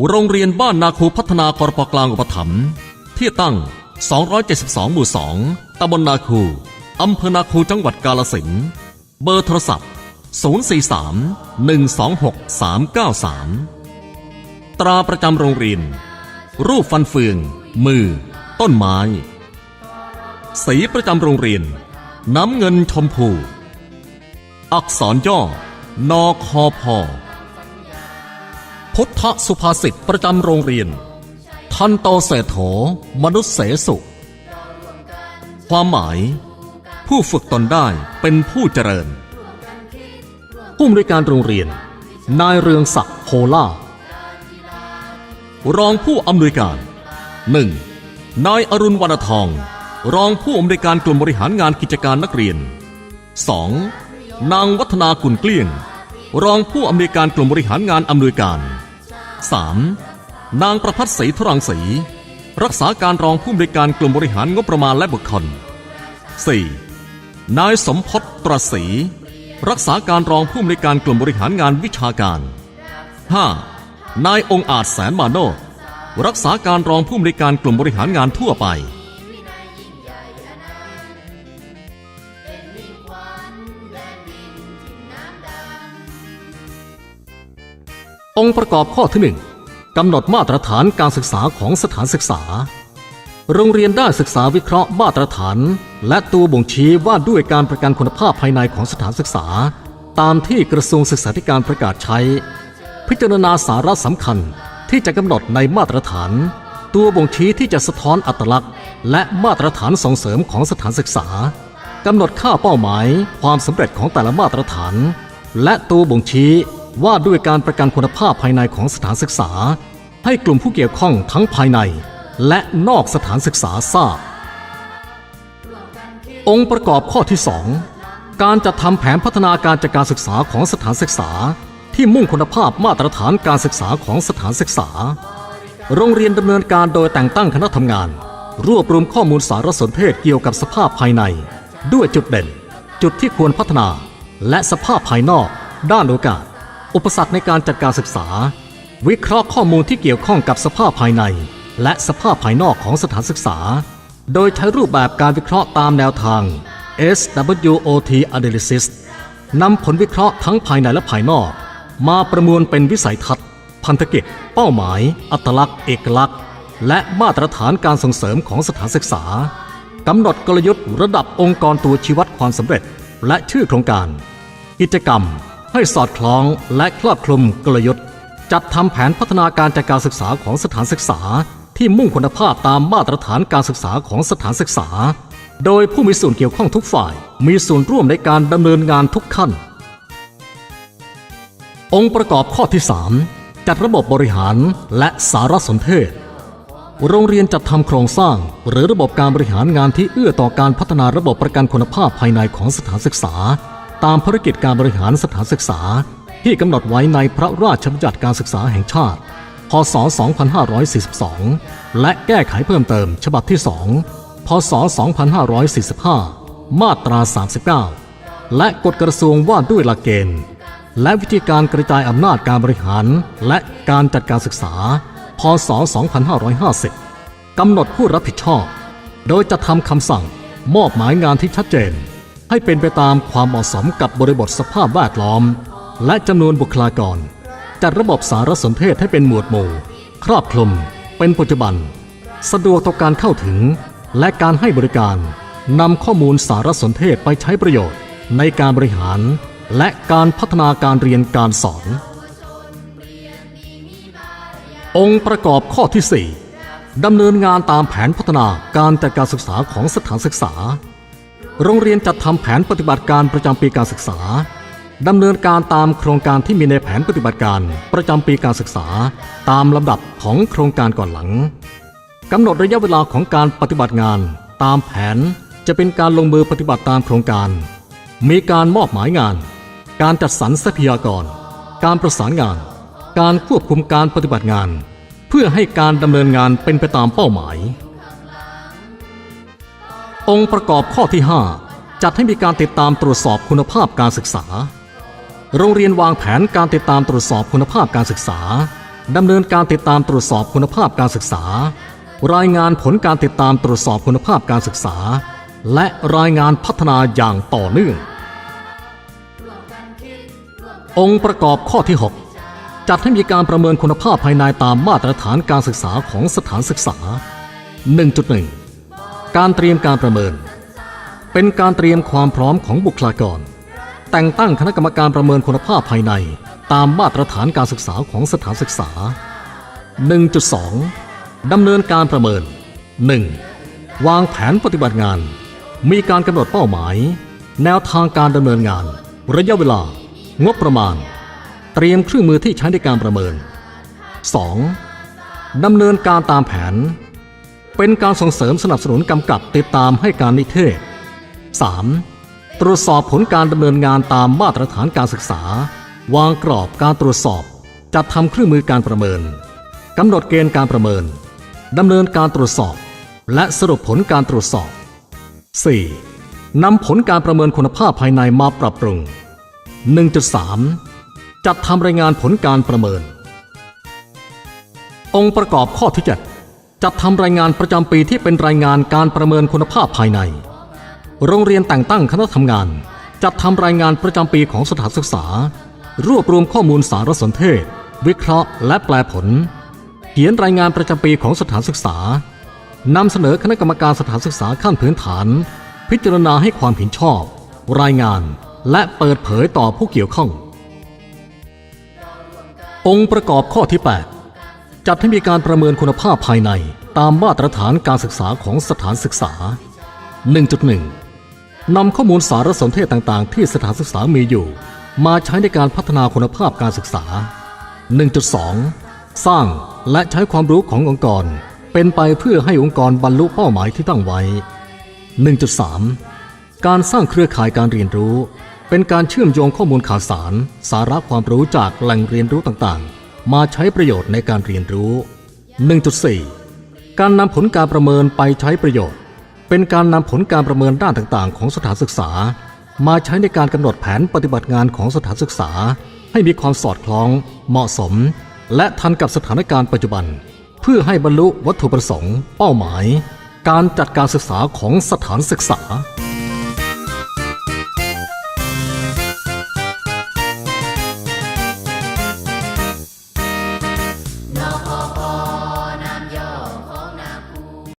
โรงเรียนบ้านนาคูพัฒนากรปกลางอุปถัมภ์ที่ตั้ง 272 หมู่ 2 ตำบลนาคู อำเภอนาคูจังหวัดกาลสินธุ์เบอร์โทรศัพท์ 043 126 393 ตราประจำโรงเรียน รูปฟันเฟือง มือ ต้นไม้ สีประจำโรงเรียน น้ำเงินชมพู อักษรย่อนอคอพอ พุทธสุภาษิตประจำโรงเรียน ทันโตเศรษโถมนุษย์เสสุ ความหมาย ผู้ฝึกตนได้เป็นผู้เจริญ ผู้อำนวยการโรงเรียน นายเรืองศักดิ์โพล่ารองผู้อำนวยการ 1. นายอรุณวรรณทอง รองผู้อำนวยการกลุ่มบริหารงานกิจการนักเรียน 2. นางวัฒนากุลเกลี้ยง รองผู้อำนวยการกลุ่มบริหารงานอำนวยการ 3. นางประพัฒศรีทรังสีรักษาการรองผู้บริการกลุ่มบริหารงบประมาณและบุคคล 4. นายสมพศตรศรีรักษาการรองผู้บริการกลุ่มบริหารงานวิชาการ 5. นายองค์อาจแสนมาโนรักษาการรองผู้บริการกลุ่มบริหารงานทั่วไป องค์ประกอบข้อที่หนึ่งกำหนดมาตรฐานการศึกษาของสถานศึกษา โรงเรียนได้ศึกษาวิเคราะห์มาตรฐาน และตัวบ่งชี้ว่าด้วยการประกันคุณภาพภายในของสถานศึกษา ตามที่กระทรวงศึกษาธิการประกาศใช้ พิจารณาสาระสำคัญที่จะกำหนดในมาตรฐาน ตัวบ่งชี้ที่จะสะท้อนอัตลักษณ์ และมาตรฐานส่งเสริมของสถานศึกษากำหนดค่าเป้าหมาย ความสำเร็จของแต่ละมาตรฐาน และตัวบ่งชี้ ว่าด้วยการประกันคุณภาพภายในของสถานศึกษา ให้กลุ่มผู้เกี่ยวข้องทั้งภายใน และนอกสถานศึกษาทราบ องค์ประกอบข้อที่ 2 การจัดทำแผนพัฒนาการจัดการศึกษาของสถานศึกษา ที่มุ่งคุณภาพมาตรฐานการศึกษาของสถานศึกษา โรงเรียนดำเนินการโดยแต่งตั้งคณะทำงาน รวบรวมข้อมูลสารสนเทศเกี่ยวกับสภาพภายใน ด้วยจุดเด่น จุดที่ควรพัฒนา และสภาพภายนอก ด้านโอกาส อุปสรรคในการจัดการศึกษา วิเคราะห์ข้อมูลที่เกี่ยวข้องกับสภาพภายใน และสภาพภายนอกของสถานศึกษา โดยใช้รูปแบบการวิเคราะห์ตามแนวทาง SWOT analysis นำผลวิเคราะห์ทั้งภายในและภายนอก มาประมวลเป็นวิสัยทัศน์ พันธกิจ เป้าหมาย อัตลักษณ์ เอกลักษณ์ และมาตรฐานการส่งเสริมของสถานศึกษากำหนดกลยุทธ์ระดับองค์กรตัวชี้วัดความสำเร็จ และชื่อโครงการ กิจกรรม ให้สอดคล้องและครอบคลุมกลยุทธ์ จัดทำแผนพัฒนาการจัดการศึกษาของสถานศึกษา ที่มุ่งคุณภาพตามมาตรฐานการศึกษาของสถานศึกษา โดยผู้มีส่วนเกี่ยวข้องทุกฝ่าย มีส่วนร่วมในการดำเนินงานทุกขั้น องค์ประกอบข้อที่ 3 จัดระบบบริหารและสารสนเทศโรงเรียนจัดทำโครงสร้าง หรือระบบการบริหารงานที่เอื้อต่อการพัฒนาระบบประกันคุณภาพภายในของสถานศึกษา ตามภารกิจการบริหารสถานศึกษา ที่กำหนดไว้ในพระราชบัญญัติการศึกษาแห่งชาติ พศ 2542 และแก้ไขเพิ่มเติมฉบับที่ 2 พศ 2545 มาตรา 39 และกฎกระทรวงว่าด้วยหลักเกณฑ์ และวิธีการกระจายอำนาจการบริหาร และการจัดการศึกษา พศ 2550 กำหนดผู้รับผิดชอบ โดยจะทำคำสั่งมอบหมายงานที่ชัดเจน ให้เป็นไปตามความเหมาะสมกับบริบทสภาพแวดล้อม และจำนวนบุคลากร จัดระบบสารสนเทศให้เป็นหมวดหมู่ ครอบคลุม เป็นปัจจุบัน สะดวกต่อการเข้าถึง และการให้บริการนำข้อมูลสารสนเทศไปใช้ประโยชน์ ในการบริหาร และการพัฒนาการเรียนการสอน องค์ประกอบข้อที่ 4ดำเนินงานตามแผนพัฒนาการจัดการศึกษาของสถานศึกษา โรงเรียนจัดทำแผนปฏิบัติการประจำปีการศึกษาดำเนินการตามโครงการที่มีในแผนปฏิบัติการประจำปีการศึกษา ตามลำดับของโครงการก่อนหลังกำหนดระยะเวลาของการปฏิบัติงาน ตามแผนจะเป็นการลงมือปฏิบัติตามโครงการ มีการมอบหมายงาน การจัดสรรทรัพยากร การประสานงาน การควบคุมการปฏิบัติงาน เพื่อให้การดำเนินงานเป็นไปตามเป้าหมาย องค์ประกอบข้อที่ 5 จัดให้มีการติดตามตรวจสอบคุณภาพการศึกษา โรงเรียนวางแผนการติดตามตรวจสอบคุณภาพการศึกษาดำเนินการติดตามตรวจสอบคุณภาพการศึกษา รายงานผลการติดตามตรวจสอบคุณภาพการศึกษา และรายงานพัฒนาอย่างต่อเนื่อง องค์ประกอบข้อที่ 6 จัดให้มีการประเมินคุณภาพภายในตามมาตรฐานการศึกษาของสถานศึกษา 1.1 การเตรียมการประเมิน เป็นการเตรียมความพร้อมของบุคลากร แต่งตั้งคณะกรรมการประเมินคุณภาพภายใน ตามมาตรฐานการศึกษาของสถานศึกษา 1.2 ดำเนินการประเมิน 1. วางแผนปฏิบัติงาน มีการกำหนดเป้าหมาย แนวทางการดำเนินงาน ระยะเวลา งบประมาณ เตรียมเครื่องมือที่ใช้ในการประเมิน 2. ดำเนินการตามแผน เป็นการส่งเสริมสนับสนุนกำกับติดตามให้การนิเทศ 3. ตรวจสอบผลการดำเนินงานตามมาตรฐานการศึกษา วางกรอบการตรวจสอบ จัดทำเครื่องมือการประเมินกำหนดเกณฑ์การประเมินดำเนินการตรวจสอบ และสรุปผลการตรวจสอบ 4. นำผลการประเมินคุณภาพภายในมาปรับปรุง 1.3 จัดทำรายงานผลการประเมิน องค์ประกอบข้อที่7 จัดทำรายงานประจำปีที่เป็นรายงานการประเมินคุณภาพภายใน โรงเรียนแต่งตั้งคณะทำงาน จัดทำรายงานประจำปีของสถานศึกษา รวบรวมข้อมูลสารสนเทศ วิเคราะห์ และแปลผล เขียนรายงานประจำปีของสถานศึกษานำเสนอคณะกรรมการสถานศึกษาขั้นพื้นฐาน พิจารณาให้ความเห็นชอบ รายงาน และเปิดเผยต่อผู้เกี่ยวข้อง องค์ประกอบข้อที่ 8 จัดให้มีการประเมินคุณภาพภายในตามมาตรฐานการศึกษาของสถานศึกษา 1.1 นำข้อมูลสารสนเทศต่างๆ ที่สถานศึกษามีอยู่ มาใช้ในการพัฒนาคุณภาพการศึกษา 1.2 สร้างและใช้ความรู้ขององค์กร เป็นไปเพื่อให้องค์กรบรรลุเป้าหมายที่ตั้งไว้ 1.3 การสร้างเครือข่ายการเรียนรู้ เป็นการเชื่อมโยงข้อมูลข่าวสาร สาระความรู้จากแหล่งเรียนรู้ต่างๆ มาใช้ประโยชน์ในการเรียนรู้ 1.4 การนำผลการประเมินไปใช้ประโยชน์ เป็นการนำผลการประเมินด้านต่างๆ ของสถานศึกษา มาใช้ในการกำหนดแผนปฏิบัติงานของสถานศึกษา ให้มีความสอดคล้อง เหมาะสม และทันกับสถานการณ์ปัจจุบัน เพื่อให้บรรลุวัตถุประสงค์ เป้าหมาย การจัดการศึกษาของสถานศึกษา